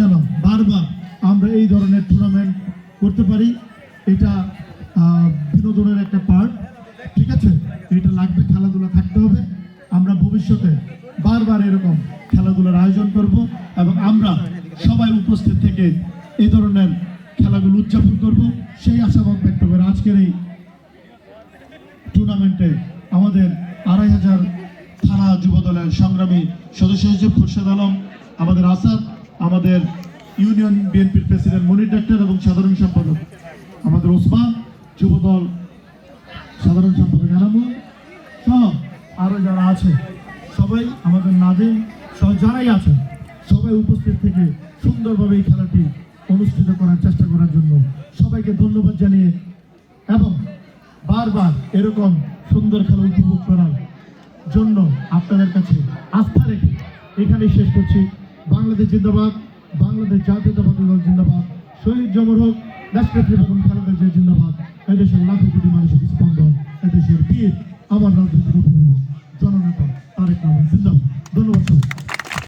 যেন বারবার আমরা এই ধরনের টুর্নামেন্ট করতে পারি। এটা বিনোদনের একটা পার্ট ঠিক আছে? এটা লাগবে, খেলাধুলা থাকতে হবে। আমরা ভবিষ্যতে বারবার এরকম খেলাধুলার আয়োজন করব এবং আমরা সবাই উপস্থিত থেকে এই ধরনের খেলাগুলো উদযাপন করব। সেই আশাবাদ ব্যক্ত করে আজকের এই টুর্নামেন্টে আমাদের আড়াই হাজার থানা যুব দলের সংগ্রামী সদস্য হিসেবে খুরশেদ আলম, আমাদের আসাদ আমাদের ইউনিয়ন বিএনপির প্রেসিডেন্ট মনির ডাক্তার এবং সাধারণ সম্পাদক আমাদের ওসমান যুব দল সাধারণ সম্পাদক এনামুল সহ আরও যারা আছে, সবাই আমাদের নাজিম সহ যারাই আছে, সবাই উপস্থিত থেকে সুন্দরভাবে এই খেলাটি অনুষ্ঠিত করার চেষ্টা করার জন্য সবাইকে ধন্যবাদ জানিয়ে এবং বারবার এরকম সুন্দর খেলা উপভোগ করার জন্য আপনাদের কাছে আস্থা রেখে এখানেই শেষ করছি। বাংলাদেশ জিন্দাবাদ, বাংলাদেশ জাতীয়তাবাদী দল জিন্দাবাদ। শহীদ জমর হোক রাষ্ট্রপতি খালেদা জিয়া জিন্দাবাদ। এদেশের লাখো কোটি মানুষের স্পন্দন, এদেশের বীর আমার রাজনৈতিক জননেতা তারেক রহমান, জিন্দাবাদ।